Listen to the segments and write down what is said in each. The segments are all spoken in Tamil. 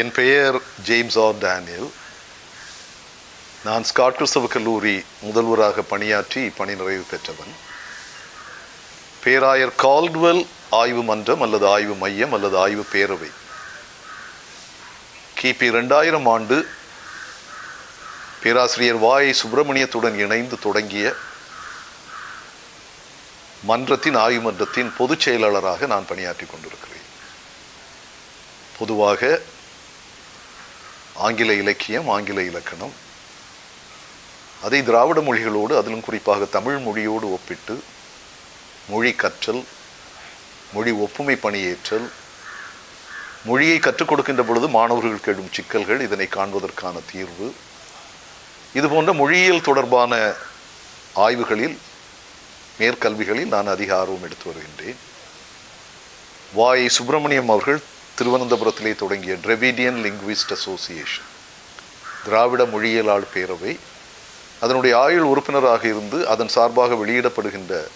என் பெயர் ஜேம்ஸ் ஆர் டேனியல். நான் ஸ்காட் கிறிஸ்தவ கல்லூரி முதல்வராக பணியாற்றி பணி நிறைவு பெற்றவன். பேராயர் கால்ட்வெல் ஆய்வு மன்றம் அல்லது ஆய்வு மையம் அல்லது ஆய்வு பேரவை. கிபி ரெண்டாயிரம் ஆண்டு பேராசிரியர் வாய் சுப்பிரமணியத்துடன் இணைந்து தொடங்கிய மன்றத்தின் ஆய்வு மன்றத்தின் பொதுச் செயலாளராக நான் பணியாற்றி கொண்டிருக்கிறேன். பொதுவாக ஆங்கில இலக்கியம் ஆங்கில இலக்கணம். அதை திராவிட மொழிகளோடு அதிலும் குறிப்பாக தமிழ் மொழியோடு ஒப்பிட்டு மொழி கற்றல் மொழி ஒப்புமை பணியேற்றல் மொழியை கற்றுக் கொடுக்கின்ற பொழுது மாணவர்களுக்கு எழும் சிக்கல்கள் இதனை காண்பதற்கான தீர்வு. இது போன்ற மொழியியல் தொடர்பான ஆய்வுகளில் மேற்கல்விகளில் நான் அதிக ஆர்வம் எடுத்து வருகின்றேன். வாய் சுப்பிரமணியம் அவர்கள் திருவனந்தபுரத்திலே தொடங்கிய டிரெவிடியன் லிங்குவிஸ்ட் அசோசியேஷன் திராவிட மொழியியலாள் பேரவை. அதனுடைய ஆயுள் உறுப்பினராக இருந்து அதன் சார்பாக வெளியிடப்படுகின்ற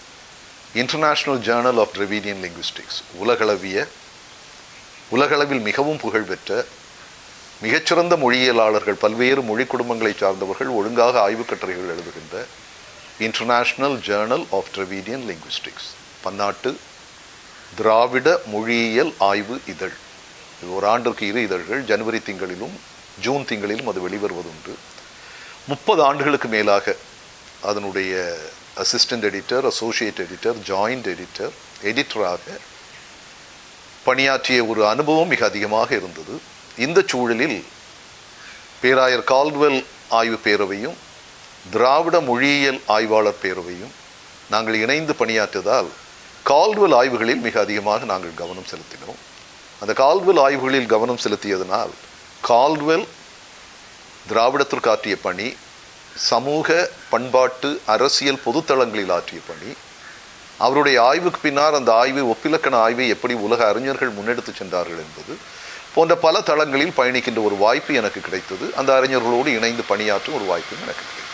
international journal of Dravidian linguistics உலகளவிய உலகளவில் மிகவும் புகழ்பெற்ற மிகச்சிறந்த மொழியியலாளர்கள் பல்வேறு மொழி குடும்பங்களை சார்ந்தவர்கள் ஒழுங்காக ஆய்வுக் கட்டுரைகள் எழுதுகின்ற international journal of Dravidian linguistics பன்னாட்டு திராவிட மொழியியல் ஆய்வு இதழ். ஒரு ஆண்டிற்கு இரு இதழ்கள் ஜனவரி திங்களிலும் ஜூன் திங்களிலும் அது வெளிவருவதுண்டு. முப்பது ஆண்டுகளுக்கு மேலாக அதனுடைய assistant editor associate editor joint editor எடிட்டராக பணியாற்றிய ஒரு அனுபவம் மிக அதிகமாக இருந்தது. இந்த சூழலில் பேராயர் கால்வெல் ஆய்வு பேரவையும் திராவிட மொழியியல் ஆய்வாளர் பேரவையும் நாங்கள் இணைந்து பணியாற்றியதால் கால்வெல் ஆய்வுகளில் மிக அதிகமாக நாங்கள் கவனம் செலுத்தினோம். அந்த கால்வெல் ஆய்வுகளில் கவனம் செலுத்தியதனால் கால்வெல் திராவிடத்திற்கு ஆற்றிய பணி சமூக பண்பாட்டு அரசியல் பொதுத்தளங்களில் ஆற்றிய பணி அவருடைய ஆய்வுக்கு பின்னால் அந்த ஆய்வு ஒப்பிலக்கண ஆய்வை எப்படி உலக அறிஞர்கள் முன்னெடுத்து சென்றார்கள் என்பது போன்ற பல தளங்களில் பயணிக்கின்ற ஒரு வாய்ப்பு எனக்கு கிடைத்தது. அந்த அறிஞர்களோடு இணைந்து பணியாற்றும் ஒரு வாய்ப்பும் எனக்கு கிடைத்தது.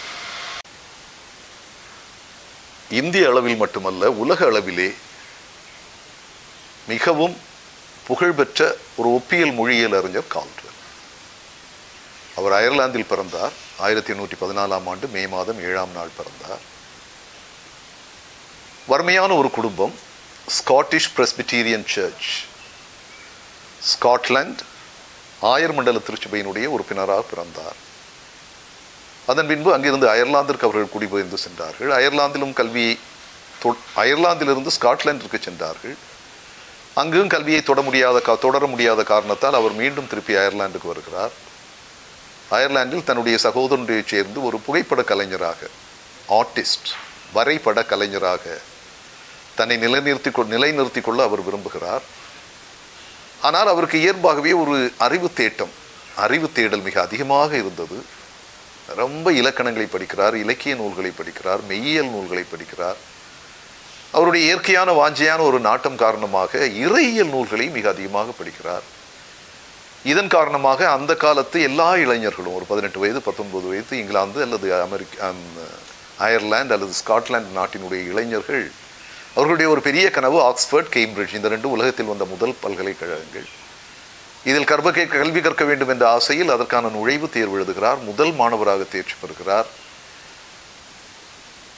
இந்திய அளவில் மட்டுமல்ல உலக அளவிலே மிகவும் புகழ்பெற்ற ஒரு ஒப்பியல் மொழியியல் அறிஞர் கால்ட்வெல் அவர் அயர்லாந்தில் பிறந்தார். ஆயிரத்தி எண்ணூற்றி பதினாலாம் ஆண்டு மே மாதம் ஏழாம் நாள் பிறந்தார். வறுமையான ஒரு குடும்பம் ஸ்காட்டிஷ் பிரஸ்பிட்டீரியன் சர்ச் ஸ்காட்லாந்து ஆயர் மண்டல திருச்சபையினுடைய உறுப்பினராக பிறந்தார். அதன் பின்பு அங்கிருந்து அயர்லாந்திற்கு அவர்கள் குடிபெயர்ந்து சென்றார்கள். அயர்லாந்திலும் கல்வியை அயர்லாந்திலிருந்து ஸ்காட்லாந்திற்கு சென்றார்கள். அங்கும் கல்வியை தொட முடியாத கா தொடர முடியாத காரணத்தால் அவர் மீண்டும் திருப்பி அயர்லாந்துக்கு வருகிறார். அயர்லாந்தில் தன்னுடைய சகோதரனுடைய சேர்ந்து ஒரு புகைப்பட கலைஞராக ஆர்டிஸ்ட் வரைபட கலைஞராக தன்னை நிலைநிறுத்தி கொ நிலைநிறுத்தி கொள்ள அவர் விரும்புகிறார். ஆனால் அவருக்கு இயல்பாகவே ஒரு அறிவு தேட்டம் அறிவு தேடல் மிக அதிகமாக இருந்தது. ரொம்ப இலக்கணங்களை படிக்கிறார் இலக்கிய நூல்களை படிக்கிறார் மெய்யியல் நூல்களை படிக்கிறார். அவருடைய இயற்கையான வாஞ்சையான ஒரு நாட்டம் காரணமாக இறையியல் நூல்களை மிக அதிகமாக படிக்கிறார். இதன் காரணமாக அந்த காலத்து எல்லா இளைஞர்களும் ஒரு பதினெட்டு வயது பத்தொன்பது வயது இங்கிலாந்து அல்லது அமெரிக்க அயர்லாந்து அல்லது ஸ்காட்லாந்து நாட்டினுடைய இளைஞர்கள் அவர்களுடைய ஒரு பெரிய கனவு ஆக்ஸ்ஃபோர்ட் கேம்பிரிட்ஜ் இந்த ரெண்டு உலகத்தில் வந்த முதல் பல்கலைக்கழகங்கள். இதில் கற்ப கல்வி கற்க வேண்டும் என்ற ஆசையில் அதற்கான நுழைவு தேர்வு எழுதுகிறார். முதல் மாணவராக தேர்ச்சி பெறுகிறார்.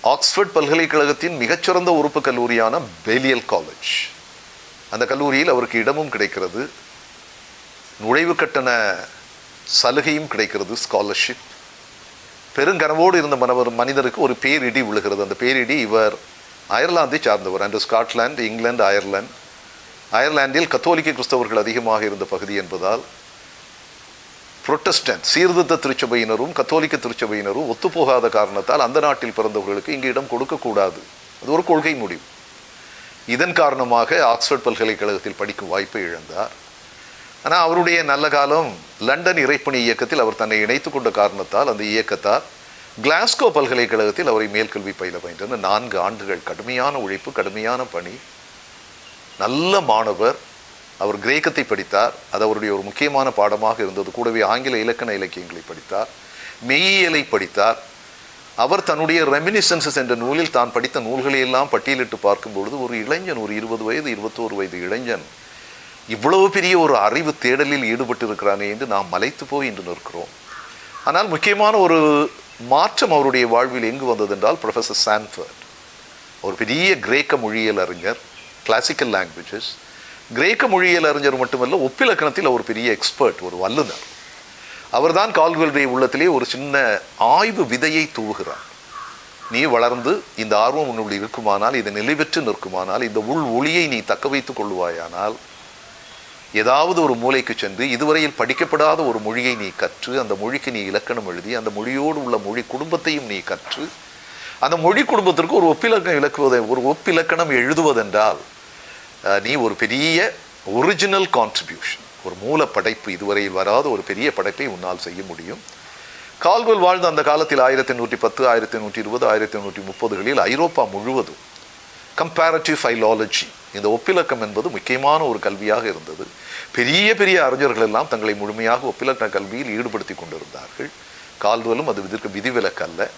ஆக்ஸ்ஃபோர்ட் பல்கலைக்கழகத்தின் மிகச்சிறந்த உறுப்பு கல்லூரியான பேலியல் காலேஜ். அந்த கல்லூரியில் அவருக்கு இடமும் கிடைக்கிறது. நுழைவு கட்டண சலுகையும் கிடைக்கிறது ஸ்காலர்ஷிப் பெருங்கனவோடு இருந்த மனவர் மனிதருக்கு ஒரு பேரிடி விழுகிறது. அந்த பேரிடி இவர் அயர்லாந்தை சார்ந்தவர். அன்று ஸ்காட்லாந்து இங்கிலாந்து அயர்லாந்து. அயர்லாந்தில் கத்தோலிக்க கிறிஸ்தவர்கள் அதிகமாக இருந்த பகுதி என்பதால் புரொட்டஸ்டன்ட் சீர்திருத்த திருச்சபையினரும் கத்தோலிக்க திருச்சபையினரும் ஒத்துப்போகாத காரணத்தால் அந்த நாட்டில் பிறந்தவர்களுக்கு இங்கு இடம் கொடுக்கக்கூடாது அது ஒரு கொள்கை முடிவு. இதன் காரணமாக ஆக்ஸ்போர்ட் பல்கலைக்கழகத்தில் படிக்கும் வாய்ப்பை இழந்தார். ஆனால் அவருடைய நல்ல காலம் லண்டன் இறைப்பணி இயக்கத்தில் அவர் தன்னை இணைத்து கொண்ட காரணத்தால் அந்த இயக்கத்தால் கிளாஸ்கோ பல்கலைக்கழகத்தில் அவரை மேல்கல்வி பயில பயின்ற நான்கு ஆண்டுகள் கடுமையான உழைப்பு கடுமையான பணி. நல்ல மாணவர் அவர் கிரேக்கத்தை படித்தார். அது அவருடைய ஒரு முக்கியமான பாடமாக இருந்தது. கூடவே ஆங்கில இலக்கண இலக்கியங்களை படித்தார். மெய்யியலை படித்தார். அவர் தன்னுடைய ரெமினிசன்சஸ் என்ற நூலில் தான் படித்த நூல்களை எல்லாம் பட்டியலிட்டு பார்க்கும் பொழுது ஒரு இளைஞன் ஒரு இருபது வயது இருபத்தோரு வயது இளைஞன் இவ்வளவு பெரிய ஒரு அறிவு தேடலில் ஈடுபட்டிருக்கிறானே என்று நாம் மலைத்து போய் இன்று நிற்கிறோம். ஆனால் முக்கியமான ஒரு மாற்றம் அவருடைய வாழ்வில் எங்கு வந்தது என்றால் ப்ரொஃபஸர் சான்ஃபர்ட் ஒரு பெரிய கிரேக்க மொழியியல் அறிஞர் கிளாசிக்கல் லாங்குவேஜஸ் கிரேக்க மொழியியல் அறிஞர் மட்டுமல்ல ஒப்பிலக்கணத்தில் ஒரு பெரிய எக்ஸ்பர்ட் ஒரு வல்லுநர். அவர்தான் கால்வெல்டைய உள்ளத்திலே ஒரு சின்ன ஆய்வு விதையை தூவுகிறார். நீ வளர்ந்து இந்த ஆர்வம் உன்னுள் இருக்குமானால் இது நிலைபெற்று நிற்குமானால் இந்த உள் ஒளியை நீ தக்க வைத்துக் கொள்வாயானால் ஏதாவது ஒரு மூலைக்கு சென்று இதுவரையில் படிக்கப்படாத ஒரு மொழியை நீ கற்று அந்த மொழிக்கு நீ இலக்கணம் எழுதி அந்த மொழியோடு உள்ள மொழி குடும்பத்தையும் நீ கற்று அந்த மொழி குடும்பத்திற்கு ஒரு ஒப்பிலக்கணம் இலக்குவதை ஒரு ஒப்பிலக்கணம் எழுதுவதென்றால் நீ ஒரு பெரிய ஒரிஜினல் கான்ட்ரிபியூஷன் ஒரு மூல படைப்பு இதுவரையில் வராத ஒரு பெரிய படைப்பை உன்னால் செய்ய முடியும். கால்வெல் வாழ்ந்த அந்த காலத்தில் ஆயிரத்தி நூற்றி பத்து ஆயிரத்தி நூற்றி இருபது ஆயிரத்தி நூற்றி முப்பதுகளில் ஐரோப்பா முழுவதும் கம்பேரட்டிவ் ஃபைலாலஜி இந்த ஒப்பிலக்கம் என்பது முக்கியமான ஒரு கல்வியாக இருந்தது. பெரிய பெரிய அறிஞர்கள் எல்லாம் தங்களை முழுமையாக ஒப்பிலக்க கல்வியில் ஈடுபடுத்தி கொண்டிருந்தார்கள். கால்வெலும் அது இதற்கு விதிவிலக்கு அல்ல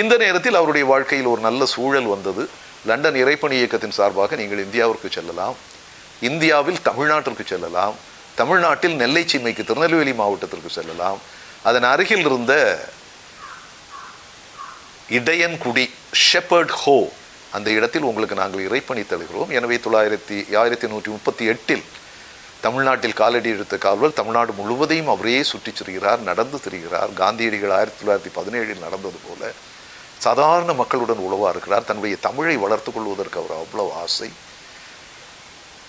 இந்த நேரத்தில் அவருடைய வாழ்க்கையில் ஒரு நல்ல சூழல் வந்தது. லண்டன் இறைப்பணி இயக்கத்தின் சார்பாக நீங்கள் இந்தியாவிற்கு செல்லலாம். இந்தியாவில் தமிழ்நாட்டிற்கு செல்லலாம். தமிழ்நாட்டில் நெல்லை சீமைக்கு திருநெல்வேலி மாவட்டத்திற்கு செல்லலாம். அதன் அருகில் இருந்த இடையன்குடி ஷெப்பர்ட் ஹோ அந்த இடத்தில் உங்களுக்கு நாங்கள் இறைப்பணி தருகிறோம். எனவே தொள்ளாயிரத்தி ஆயிரத்தி நூற்றி முப்பத்தி எட்டில் தமிழ்நாட்டில் காலடி எடுத்த கால்வல் தமிழ்நாடு முழுவதையும் அவரே சுற்றிச் செல்கிறார் நடந்து திரிகிறார். காந்தியடிகள் ஆயிரத்தி தொள்ளாயிரத்தி பதினேழில் நடந்தது போல சாதாரண மக்களுடன் உழவாக இருக்கிறார். தன்னுடைய தமிழை வளர்த்துக் கொள்வதற்கு அவர் அவ்வளோ ஆசை.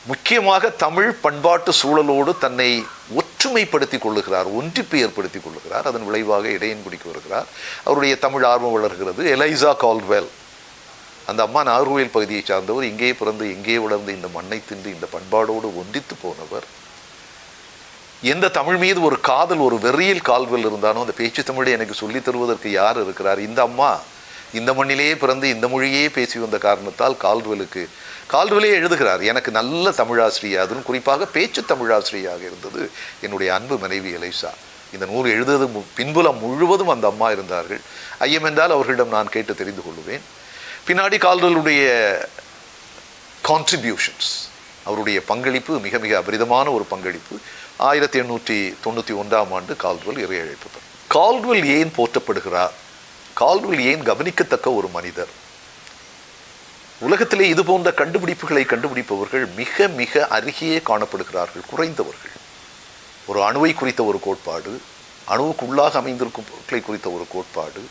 முக்கியமாக தமிழ் பண்பாட்டு சூழலோடு தன்னை ஒற்றுமைப்படுத்திக் கொள்ளுகிறார் ஒன்றிப்பு ஏற்படுத்திக் கொள்ளுகிறார். அதன் விளைவாக இடையன்குடிக்கு வருகிறார். அவருடைய தமிழ் ஆர்வம் வளர்கிறது. எலைசா கால்வெல் அந்த அம்மா நாகர்கோவில் பகுதியை சார்ந்தவர் இங்கே பிறந்து இங்கே வளர்ந்து இந்த மண்ணை தின்று இந்த பண்பாடோடு ஒன்றித்து போனவர். எந்த தமிழ் மீது ஒரு காதல் ஒரு வெறியில் கால்வெல் இருந்தானோ அந்த பேச்சு தமிழை எனக்கு சொல்லித் தருவதற்கு யார் இருக்கிறார்? இந்த அம்மா இந்த மண்ணிலேயே பிறந்து இந்த மொழியே பேசி வந்த காரணத்தால் கால்வெலுக்கு கால்வெலே எழுதுகிறார். எனக்கு நல்ல தமிழாசிரியா அதுவும் குறிப்பாக பேச்சு தமிழாசிரியாக இருந்தது என்னுடைய அன்பு மனைவி எலைசா. இந்த நூல் எழுதுவது பின்புலம் முழுவதும் அந்த அம்மா இருந்தார்கள். ஐயம் என்றால் அவர்களிடம் நான் கேட்டு தெரிந்து கொள்வேன் பின்னாடி கால்வெலுடைய கான்ட்ரிபியூஷன்ஸ் அவருடைய பங்களிப்பு மிக மிக அபரிதமான ஒரு பங்களிப்பு. ஆயிரத்தி எண்ணூற்றி தொண்ணூற்றி ஒன்றாம் ஆண்டு கால்வெல் இறையழைப்பு. கால்வெல் ஏன் போற்றப்படுகிறார்? கால்டுவெல் ஏன் கவனிக்கத்தக்க ஒரு மனிதர்? உலகத்திலே இது போன்ற கண்டுபிடிப்புகளை கண்டுபிடிப்பவர்கள் மிக மிக அருகே காணப்படுகிறார்கள் குறைந்தவர்கள். ஒரு அணுவை குறித்த ஒரு கோட்பாடு அணுவுக்குள்ளாக அமைந்திருக்கும் பொருட்களை குறித்த ஒரு கோட்பாடு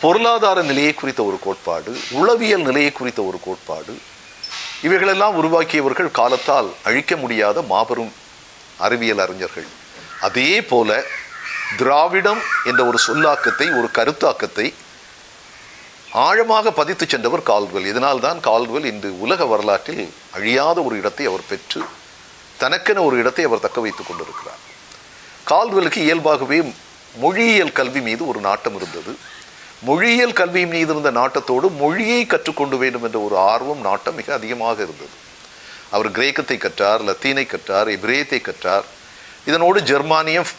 பொருளாதார நிலையை குறித்த ஒரு கோட்பாடு உளவியல் நிலையை குறித்த ஒரு கோட்பாடு இவைகளெல்லாம் உருவாக்கியவர்கள் காலத்தால் அழிக்க முடியாத மாபெரும் அறிவியல் அறிஞர்கள். அதே போல திராவிடம் என்ற ஒரு சொல்லாக்கத்தை ஒரு கருத்தாக்கத்தை ஆழமாக பதித்து சென்றவர் கால்வெல் இதனால்தான் கால்வெல் இன்று உலக வரலாற்றில் அழியாத ஒரு இடத்தை அவர் பெற்று தனக்கென ஒரு இடத்தை அவர் தக்க வைத்துக் கொண்டிருக்கிறார். கால்வெலுக்கு இயல்பாகவே மொழியியல் கல்வி மீது ஒரு நாட்டம் இருந்தது. மொழியியல் கல்வி மீது இருந்த நாட்டத்தோடு மொழியை கற்றுக்கொண்டு வேண்டும் என்ற ஒரு ஆர்வம் நாட்டம் மிக அதிகமாக இருந்தது. அவர் கிரேக்கத்தை கற்றார் லத்தீனை கற்றார் இப்ரேயத்தை கற்றார். இதனோடு ஜெர்மானியம்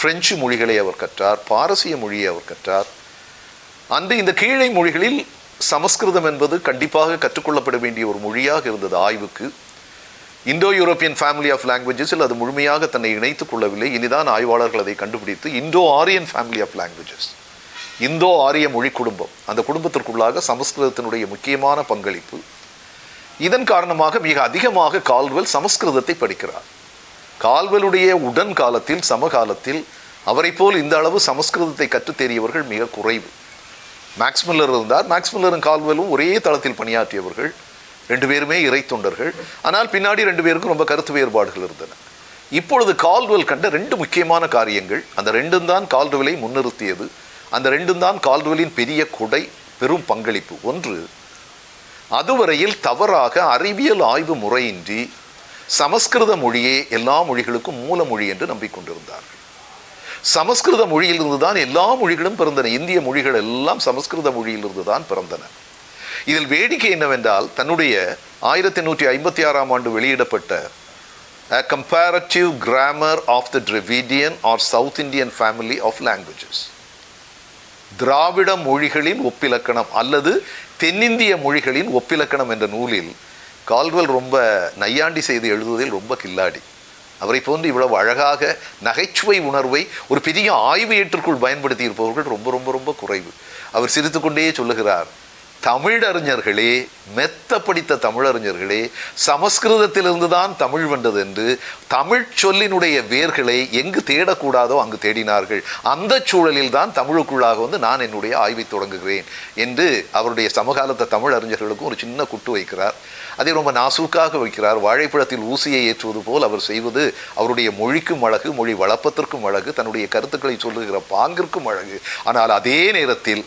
பிரெஞ்சு மொழிகளை அவர் கற்றார் பாரசீக மொழியை அவர் கற்றார். அன்று இந்த கீழை மொழிகளில் சமஸ்கிருதம் என்பது கண்டிப்பாக கற்றுக்கொள்ளப்பட வேண்டிய ஒரு மொழியாக இருந்தது ஆய்வுக்கு. இந்தோ யூரோப்பியன் ஃபேமிலி ஆஃப் லாங்குவேஜஸில் அது முழுமையாக தன்னை இணைத்துக் கொள்ளவில்லை. இனிதான் ஆய்வாளர்கள் அதை கண்டுபிடித்து Indo Aryan family of languages இந்தோ ஆரிய மொழி குடும்பம் அந்த குடும்பத்திற்குள்ளாக சமஸ்கிருதத்தினுடைய முக்கியமான பங்களிப்பு. இதன் காரணமாக மிக அதிகமாக கால்வெல் சமஸ்கிருதத்தை படிக்கிறார். கால்வெலுடைய உடன் காலத்தில் சமகாலத்தில் அவரை போல் இந்த அளவு சமஸ்கிருதத்தை கற்றுத் தேறியவர்கள் மிக குறைவு. மேக்ஸ்மில்லர் இருந்தார். மேக்ஸ்மில்லரும் கால்வெலும் ஒரே தளத்தில் பணியாற்றியவர்கள். ரெண்டு பேருமே இறை தொண்டர்கள். ஆனால் பின்னாடி ரெண்டு பேருக்கும் ரொம்ப கருத்து வேறுபாடுகள் இருந்தன. இப்பொழுது கால்வெல் கண்ட ரெண்டு முக்கியமான காரியங்கள் அந்த ரெண்டும் தான் கால்வெலை முன்னிறுத்தியது. அந்த ரெண்டும் தான் கால்வெலின் பெரிய கொடை பெரும் பங்களிப்பு. ஒன்று அதுவரையில் தவறாக அறிவியல் ஆய்வு முறையின்றி சமஸ்கிருத மொழியே எல்லா மொழிகளுக்கும் மூல மொழி என்று நம்பிக்கொண்டிருந்தார்கள் சமஸ்கிருத மொழியிலிருந்து தான் எல்லா மொழிகளும் பிறந்தன. இந்திய மொழிகள் எல்லாம் சமஸ்கிருத மொழியிலிருந்து தான் பிறந்தன. இதில் வேடிக்கை என்னவென்றால் தன்னுடைய ஆயிரத்தி நூற்றி ஐம்பத்தி ஆறாம் ஆண்டு வெளியிடப்பட்ட a comparative grammar of the Dravidian or south Indian family of languages திராவிட மொழிகளின் ஒப்பிலக்கணம் அல்லது தென்னிந்திய மொழிகளின் ஒப்பிலக்கணம் என்ற நூலில் கால்வெல் ரொம்ப நையாண்டி செய்து எழுதுவதில் ரொம்ப கில்லாடி. அவரை போன்று இவ்வளவு அழகாக நகைச்சுவை உணர்வை ஒரு பெரிய ஆய்வு ஏற்றுக்குள் பயன்படுத்தி இருப்பவர்கள் ரொம்ப ரொம்ப ரொம்ப குறைவு. அவர் சிரித்துக்கொண்டே சொல்லுகிறார் தமிழறிஞர்களே மெத்த படித்த தமிழறிஞர்களே சமஸ்கிருதத்திலிருந்து தான் தமிழ் வந்தது என்று தமிழ் சொல்லினுடைய வேர்களை எங்கு தேடக்கூடாதோ அங்கு தேடினார்கள். அந்த சூழலில் தான் தமிழுக்குள்ளாக வந்து நான் என்னுடைய ஆய்வை தொடங்குகிறேன் என்று அவருடைய சமகாலத்த தமிழ் அறிஞர்களுக்கும் ஒரு சின்ன குட்டு வைக்கிறார். அதை ரொம்ப நாசூக்காக வைக்கிறார். வாழைப்பழத்தில் ஊசியை ஏற்றுவது போல் அவர் செய்வது அவருடைய மொழிக்கும் அழகு மொழி வளப்பத்திற்கும் அழகு தன்னுடைய கருத்துக்களை சொல்லுகிற பாங்கிற்கும் அழகு. ஆனால் அதே நேரத்தில்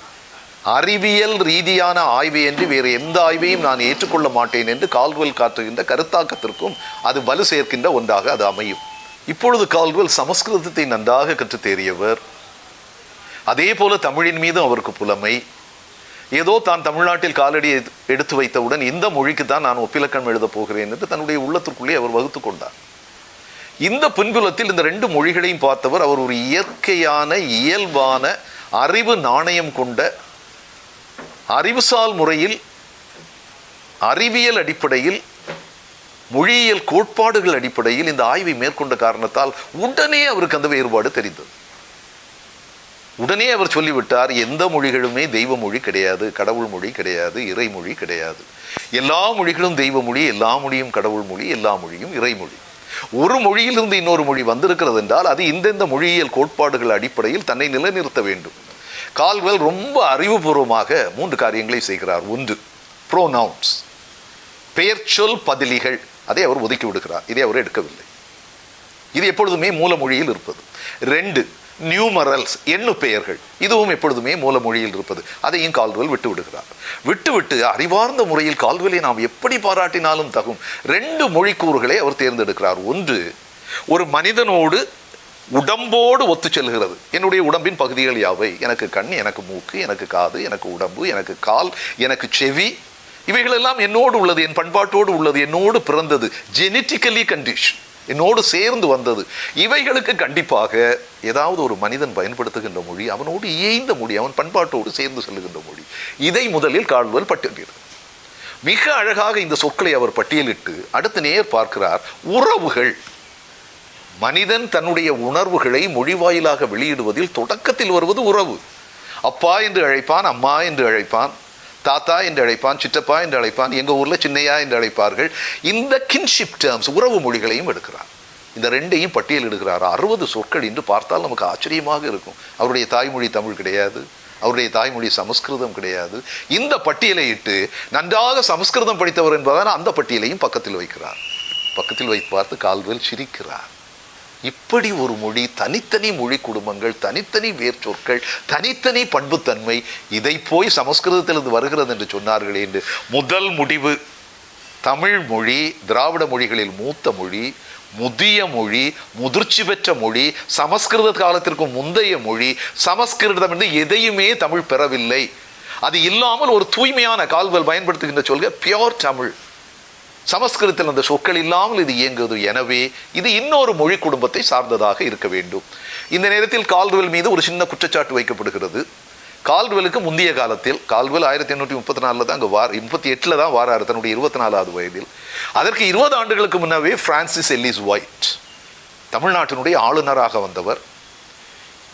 அறிவியல் ரீதியான ஆய்வு என்று வேறு எந்த ஆய்வையும் நான் ஏற்றுக்கொள்ள மாட்டேன் என்று கால்வெல் காட்டுகின்ற கருத்தாக்கத்திற்கும் அது வலு சேர்க்கின்ற ஒன்றாக அது அமையும். இப்பொழுது கால்வெல் சமஸ்கிருதத்தை நன்றாக கற்று தேறியவர் அதே போல தமிழின் மீதும் அவருக்கு புலமை. ஏதோ தான் தமிழ்நாட்டில் காலடி எடுத்து வைத்தவுடன் இந்த மொழிக்கு தான் நான் ஒப்பிலக்கணம் எழுதப் போகிறேன் என்று தன்னுடைய உள்ளத்திற்குள்ளே அவர் வகுத்து கொண்டார். இந்த பின்புலத்தில் இந்த ரெண்டு மொழிகளையும் பார்த்தவர் அவர் ஒரு இயற்கையான இயல்பான அறிவு நாணயம் கொண்ட அறிவுசால் முறையில் அறிவியல் அடிப்படையில் மொழியியல் கோட்பாடுகள் அடிப்படையில் இந்த ஆய்வை மேற்கொண்ட காரணத்தால் உடனே அவருக்கு அந்த வேறுபாடு தெரிந்தது. உடனே அவர் சொல்லிவிட்டார் எந்த மொழிகளுமே தெய்வ மொழி கிடையாது கடவுள் மொழி கிடையாது இறைமொழி கிடையாது. எல்லா மொழிகளும் தெய்வ மொழி எல்லா மொழியும் கடவுள் மொழி எல்லா மொழியும் இறைமொழி ஒரு மொழியிலிருந்து இன்னொரு மொழி வந்திருக்கிறது என்றால் அது இந்தந்த மொழியியல் கோட்பாடுகள் அடிப்படையில் தன்னை நிலைநிறுத்த வேண்டும். கால்வெல் ரொம்ப அறிவுபூர்வமாக மூன்று காரியங்களை செய்கிறார். ஒன்று ப்ரோனவுன்ஸ் பெயர்ச்சொல் பதிலிகள். அதை அவர் ஒதுக்கி விடுகிறார். இதை அவர் எடுக்கவில்லை. இது எப்பொழுதுமே மூலமொழியில் இருப்பது. ரெண்டு நியூமரல்ஸ் எண்ணு பெயர்கள். இதுவும் எப்பொழுதுமே மூலமொழியில் இருப்பது. அதையும் கால்வெல் விட்டு விடுகிறார். விட்டுவிட்டு அறிவார்ந்த முறையில் கால்வெலை நாம் எப்படி பாராட்டினாலும் தகும். ரெண்டு மொழிக்கூறுகளை அவர் தேர்ந்தெடுக்கிறார். ஒன்று ஒரு மனிதனோடு உடம்போடு ஒத்து செல்கிறது என்னுடைய உடம்பின் பகுதிகள் யாவை? எனக்கு கண் எனக்கு மூக்கு எனக்கு காது எனக்கு உடம்பு எனக்கு கால் எனக்கு செவி. இவைகளெல்லாம் என்னோடு உள்ளது என் பண்பாட்டோடு உள்ளது என்னோடு பிறந்தது. ஜெனட்டிக்கலி கண்டிஷன் என்னோடு சேர்ந்து வந்தது. இவைகளுக்கு கண்டிப்பாக ஏதாவது ஒரு மனிதன் பயன்படுத்துகின்ற மொழி அவனோடு இயைந்த மொழி அவன் பண்பாட்டோடு சேர்ந்து செல்லுகின்ற மொழி. இதை முதலில் கால்வல் பட்டியலிடுகிறார் மிக அழகாக இந்த சொற்களை அவர் பட்டியலிட்டு அடுத்து நேர் பார்க்கிறார் உறவுகள். மனிதன் தன்னுடைய உணர்வுகளை மொழி வாயிலாக வெளியிடுவதில் தொடக்கத்தில் வருவது உறவு. அப்பா என்று அழைப்பான் அம்மா என்று அழைப்பான் தாத்தா என்று அழைப்பான் சித்தப்பா என்று அழைப்பான் எங்கள் ஊரில் சின்னையா என்று அழைப்பார்கள். இந்த கின்ஷிப் டேர்ம்ஸ் உறவு மொழிகளையும் எடுக்கிறார் இந்த ரெண்டையும் பட்டியலிடுகிறார் அறுபது சொற்கள் என்று பார்த்தால் நமக்கு ஆச்சரியமாக இருக்கும். அவருடைய தாய்மொழி தமிழ் கிடையாது. அவருடைய தாய்மொழி சமஸ்கிருதம் கிடையாது. இந்த பட்டியலை இட்டு நன்றாக சமஸ்கிருதம் படித்தவர் என்பதால் அந்த பட்டியலையும் பக்கத்தில் வைக்கிறார். பக்கத்தில் வைத்து பார்த்து கால்வெல் சிரிக்கிறார். இப்படி ஒரு மொழி தனித்தனி மொழி குடும்பங்கள் தனித்தனி வேர்ச்சொற்கள் தனித்தனி பண்புத்தன்மை இதை போய் சமஸ்கிருதத்திலிருந்து வருகிறது என்று சொன்னார்களே என்று. முதல் முடிவு தமிழ் மொழி திராவிட மொழிகளில் மூத்த மொழி முதிய மொழி முதிர்ச்சி பெற்ற மொழி சமஸ்கிருத காலத்திற்கு முந்தைய மொழி சமஸ்கிருதம் என்று எதையுமே தமிழ் பெறவில்லை. அது இல்லாமல் ஒரு தூய்மையான கால்வல் பயன்படுத்துகின்ற சொல்க பியோர் தமிழ் சமஸ்கிருதத்தில் அந்த சொற்கள் இல்லாமல் இது இயங்குவது எனவே இது இன்னொரு மொழி குடும்பத்தை சார்ந்ததாக இருக்க வேண்டும். இந்த நேரத்தில் கால்டுவெல் மீது ஒரு சின்ன குற்றச்சாட்டு வைக்கப்படுகிறது. கால்டுவெலுக்கு முந்தைய காலத்தில் கால்டுவெல் ஆயிரத்தி எண்ணூற்றி முப்பத்தி நாலில் தான் அங்கே வார் முப்பத்தி எட்டில் தான் வாராரு தன்னுடைய இருபத்தி நாலாவது வயதில். அதற்கு இருபது ஆண்டுகளுக்கு முன்னவே ஃப்ரான்சிஸ் எல்லிஸ் ஒயிட் தமிழ்நாட்டினுடைய ஆளுநராக வந்தவர்.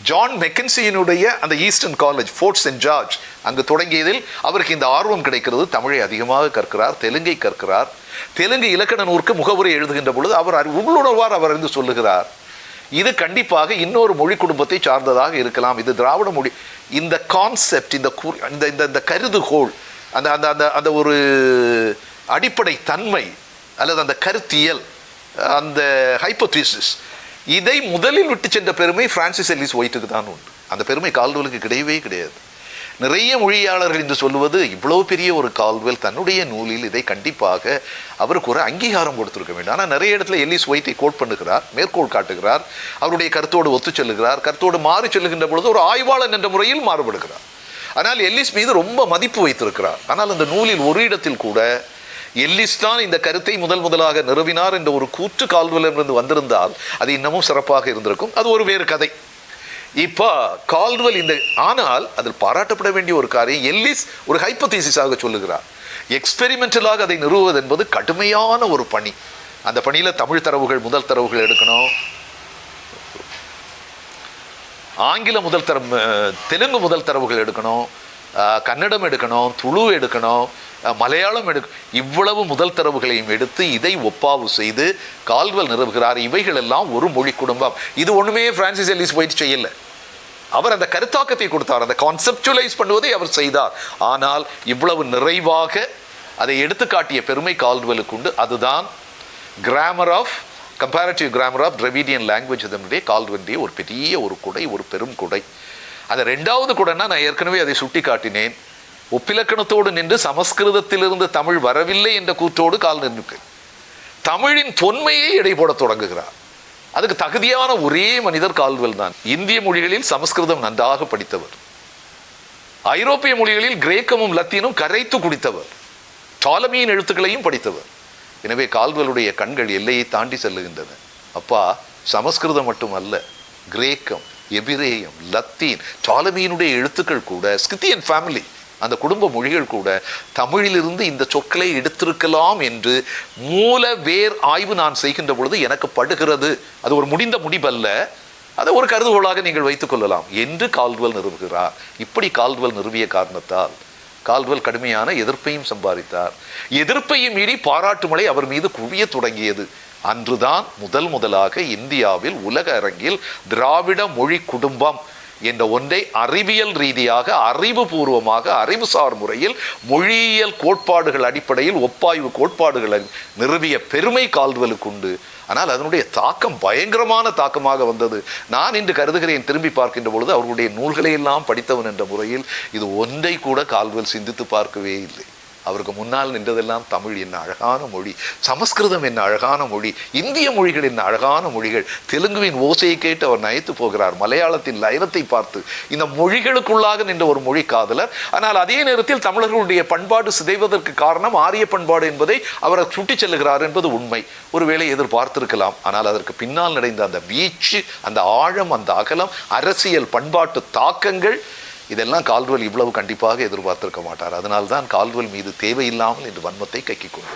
ஜான் மெக்கன்சியினுடைய அந்த eastern college Fort St George அங்கு தொடங்கியதில் அவருக்கு இந்த ஆர்வம் கிடைக்கிறது. தமிழை அதிகமாக கற்கிறார் தெலுங்கை கற்கிறார். தெலுங்கு இலக்கண நூற்கு முகவுரை எழுதுகின்ற பொழுது அவர் உள்ளுணர்வார் அவர் என்று சொல்லுகிறார். இது கண்டிப்பாக இன்னொரு மொழி குடும்பத்தை சார்ந்ததாக இருக்கலாம். இது திராவிட மொழி. இந்த கான்செப்ட் இந்த இந்த இந்த இந்த கருதுகோள் அந்த அந்த அந்த அந்த ஒரு அடிப்படை தன்மை அல்லது அந்த கருத்தியல் அந்த ஹைப்போதீசிஸ் இதை முதலில் விட்டு சென்ற பெருமை பிரான்சிஸ் எல்லிஸ் ஒயிட்டுக்கு தான் உண்டு. அந்த பெருமை கால்டுவலுக்கு கிடையவே கிடையாது. நிறைய மொழியாளர்கள் என்று சொல்லுவது இவ்வளவு பெரிய ஒரு கால்வெல் தன்னுடைய நூலில் இதை கண்டிப்பாக அவருக்கு ஒரு அங்கீகாரம் கொடுத்துருக்க வேண்டும். ஆனால் நிறைய இடத்துல எல்லிஸ் ஒயிட்டை கோட் பண்ணுகிறார் மேற்கோள் காட்டுகிறார் அவருடைய கருத்தோடு ஒத்து செல்லுகிறார் கருத்தோடு மாறி செல்லுகின்ற பொழுது ஒரு ஆய்வாளன் என்ற முறையில் மாறுபடுகிறார். ஆனால் எல்லிஸ் மீது ரொம்ப மதிப்பு வைத்திருக்கிறார். ஆனால் அந்த நூலில் ஒரு இடத்தில் கூட எல்லிஸ் தான் இந்த கருத்தை முதல் முதலாக நிறுவினார் என்ற ஒரு கூற்று கால்வெலிருந்து வந்திருந்தால் அது இன்னமும் சிறப்பாக இருந்திருக்கும். அது ஒரு வேறு கதை. இப்போ கால்வெல் இந்த ஆனால் அதில் பாராட்டப்பட வேண்டிய ஒரு காரியம் எல்லிஸ் ஒரு ஹைப்போதீசிஸாக சொல்லுகிறார். எக்ஸ்பெரிமெண்டலாக அதை நிறுவுவது என்பது கடுமையான ஒரு பணி. அந்த பணியில் தமிழ் தரவுகள் முதல் தரவுகள் எடுக்கணும். ஆங்கில முதல் தரம் தெலுங்கு முதல் தரவுகள் எடுக்கணும். கன்னடம் எடுக்கணும் துளு எடுக்கணும். மலையாளம் எடு இவ்வளவு முதல் தரவுகளையும் எடுத்து இதை ஒப்பாவு செய்து கால்வல் நிறுவுகிறார் இவைகள் எல்லாம் ஒரு மொழி குடும்பம். இது ஒன்றுமே பிரான்சிஸ் எல்லிஸ் போயிட்டு செய்யலை. அவர் அந்த கருத்தாக்கத்தை கொடுத்தார். அந்த கான்செப்டுவலைஸ் பண்ணுவதை அவர் செய்தார். ஆனால் இவ்வளவு நிறைவாக அதை எடுத்துக்காட்டிய பெருமை கால்வெலுக்கு உண்டு. அதுதான் grammar of comparative grammar of Dravidian language இதனுடைய கால்டுவெண்டிய ஒரு பெரிய ஒரு குடை ஒரு பெரும் குடை. அந்த ரெண்டாவது குடைன்னா நான் ஏற்கனவே அதை சுட்டி காட்டினேன் ஒப்பிலக்கணத்தோடு நின்று சமஸ்கிருதத்திலிருந்து தமிழ் வரவில்லை என்ற கூற்றோடு கால் நின்று தமிழின் தொன்மையை எடை போடத் தொடங்குகிறார். அதுக்கு தகுதியான ஒரே மனிதர் கால்வெல் தான். இந்திய மொழிகளில் சமஸ்கிருதம் நன்றாக படித்தவர். ஐரோப்பிய மொழிகளில் கிரேக்கமும் லத்தீனும் கரைத்து குடித்தவர். டாலமியின் எழுத்துக்களையும் படித்தவர். எனவே கால்வலுடைய கண்கள் எல்லையை தாண்டி செல்லுகின்றன. அப்பா சமஸ்கிருதம் மட்டுமல்ல கிரேக்கம் எபிரேயம் லத்தீன் டாலமியினுடைய எழுத்துக்கள் கூட ஸ்கித்தியன் ஃபேமிலி அந்த குடும்ப மொழிகள் கூட தமிழிலிருந்து இந்த சொற்களை எடுத்திருக்கலாம் என்று மூல வேர் ஆய்வு நான் செய்கின்ற பொழுது எனக்கு படுகிறது. அது ஒரு முடிந்த முடிவல்ல. அதை ஒரு கருதுகோளாக நீங்கள் வைத்துக் கொள்ளலாம். என்று கால்வல் நிறுவுகிறார். இப்படி கால்வல் நிறுவிய காரணத்தால் கால்வல் கடுமையான எதிர்ப்பையும் சம்பாதித்தார். எதிர்ப்பையும் மீறி பாராட்டு மழை அவர் மீது குவிய தொடங்கியது. அன்றுதான் முதல் முதலாக இந்தியாவில் உலக அரங்கில் திராவிட மொழி குடும்பம் என்ற ஒன்றை அறிவியல் ரீதியாக அறிவுபூர்வமாக அறிவுசார் முறையில் மொழியியல் கோட்பாடுகள் அடிப்படையில் ஒப்பாய்வு கோட்பாடுகளை நிறுவிய பெருமை கால்வலுக்கு உண்டு. ஆனால் அதனுடைய தாக்கம் பயங்கரமான தாக்கமாக வந்தது. நான் இன்று கருதுகிறேன் திரும்பி பார்க்கின்ற பொழுது அவர்களுடைய நூல்களை எல்லாம் படித்தவன் என்ற முறையில் இது ஒன்றை கூட கால்வல் சிந்தித்து பார்க்கவே இல்லை. அவருக்கு முன்னால் நின்றதெல்லாம் தமிழ் என்ன அழகான மொழி சமஸ்கிருதம் என்ன அழகான மொழி இந்திய மொழிகள் என்ன அழகான மொழிகள் தெலுங்குவின் ஓசையை கேட்டு அவர் நயத்து போகிறார் மலையாளத்தின் லயனத்தை பார்த்து. இந்த மொழிகளுக்குள்ளாக நின்ற ஒரு மொழி காதலர். ஆனால் அதே நேரத்தில் தமிழர்களுடைய பண்பாடு சிதைவதற்கு காரணம் ஆரிய பண்பாடு என்பதை அவர் சுட்டிச் செல்லுகிறார் என்பது உண்மை. ஒருவேளை எதிர்பார்த்திருக்கலாம். ஆனால் அதற்கு பின்னால் நடந்த அந்த வீச்சு அந்த ஆழம் அந்த அகலம் அரசியல் பண்பாட்டு தாக்கங்கள் இதெல்லாம் கால்வல் இவ்வளவு கண்டிப்பாக எதிர்பார்த்திருக்க மாட்டார். அதனால்தான் கால்வெல் மீது தேவையில்லாமல் இந்த வன்மத்தை கைக்கிக் கொண்டு